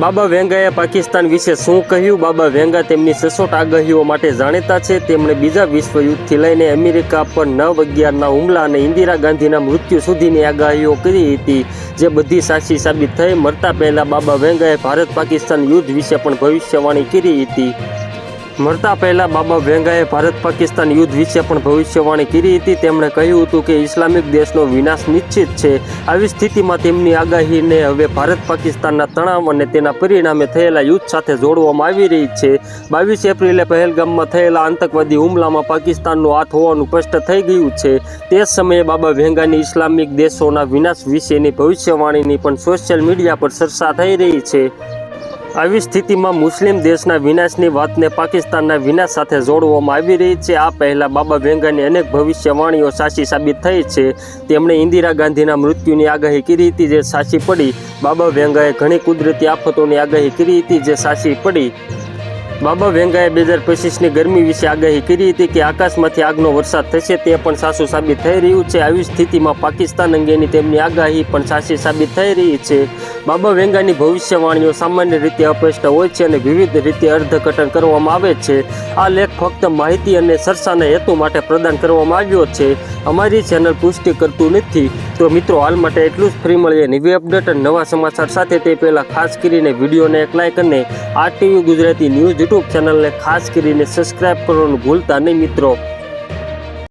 બાબા વેંગાએ પાકિસ્તાન વિશે શું કહ્યું? બાબા વેંગા તેમની સસોટ આગાહીઓ માટે જાણીતા છે. તેમણે બીજા વિશ્વયુદ્ધથી લઈને અમેરિકા પર નવ અગિયારના હુમલા અને ઇન્દિરા ગાંધીના મૃત્યુ સુધીની આગાહીઓ કરી હતી, જે બધી સાચી સાબિત થઈ મરતા પહેલાં બાબા વેંગાએ ભારત પાકિસ્તાન યુદ્ધ વિશે પણ ભવિષ્યવાણી કરી હતી. મરતા પહેલા બાબા વેંગાએ ભારત પાકિસ્તાન યુદ્ધ વિશે પણ ભવિષ્યવાણી કરી હતી. તેમણે કહ્યું હતું કે ઇસ્લામિક દેશનો વિનાશ નિશ્ચિત છે. આવી સ્થિતિમાં તેમની આગાહીને હવે ભારત પાકિસ્તાનના તણાવ અને તેના પરિણામે થયેલા યુદ્ધ સાથે જોડવામાં આવી રહી છે. બાવીસ એપ્રિલે પહેલગામમાં થયેલા આતંકવાદી હુમલામાં પાકિસ્તાનનો હાથ હોવાનું સ્પષ્ટ થઈ ગયું છે. તે સમયે બાબા વેંગાની ઇસ્લામિક દેશોના વિનાશ વિશેની ભવિષ્યવાણીની પણ સોશિયલ મીડિયા પર ચર્ચા થઈ રહી છે. આવી સ્થિતિમાં મુસ્લિમ દેશના વિનાશની વાતને પાકિસ્તાનના વિનાશ સાથે જોડવામાં આવી રહી છે. આ પહેલાં બાબા વેંગાની અનેક ભવિષ્યવાણીઓ સાચી સાબિત થઈ છે. તેમણે ઇન્દિરા ગાંધીના મૃત્યુની આગાહી કરી હતી જે સાચી પડી. બાબા વેંગાએ ઘણી કુદરતી આફતોની આગાહી કરી હતી જે સાચી પડી. બાબા વેંગાએ બે હજાર પચીસની ગરમી વિશે આગાહી કરી હતી કે આકાશમાંથી આગનો વરસાદ થશે તે પણ સાચું સાબિત થઈ રહ્યું છે. આવી સ્થિતિમાં પાકિસ્તાન અંગેની તેમની આગાહી પણ સાચી સાબિત થઈ રહી છે. બાબા વેંગાની ભવિષ્યવાણીઓ સામાન્ય રીતે અસ્પષ્ટ હોય છે અને વિવિધ રીતે અર્થઘટન કરવામાં આવે છે. આ લેખ ફક્ત માહિતી અને ચર્ચાના હેતુ માટે પ્રદાન કરવામાં આવ્યો છે. અમારી ચેનલ પુષ્ટિ કરતું નથી. તો મિત્રો, હાલ માટે એટલું જ. ફ્રી મળીએ નવી અપડેટ અને નવા સમાચાર સાથે. તે પહેલાં ખાસ કરીને વિડીયોને એક લાઇક અને આ ટીવી ગુજરાતી ન્યૂઝ યુટ્યુબ ચેનલને ખાસ કરીને સબસ્ક્રાઇબ કરવાનું ભૂલતા નહીં મિત્રો.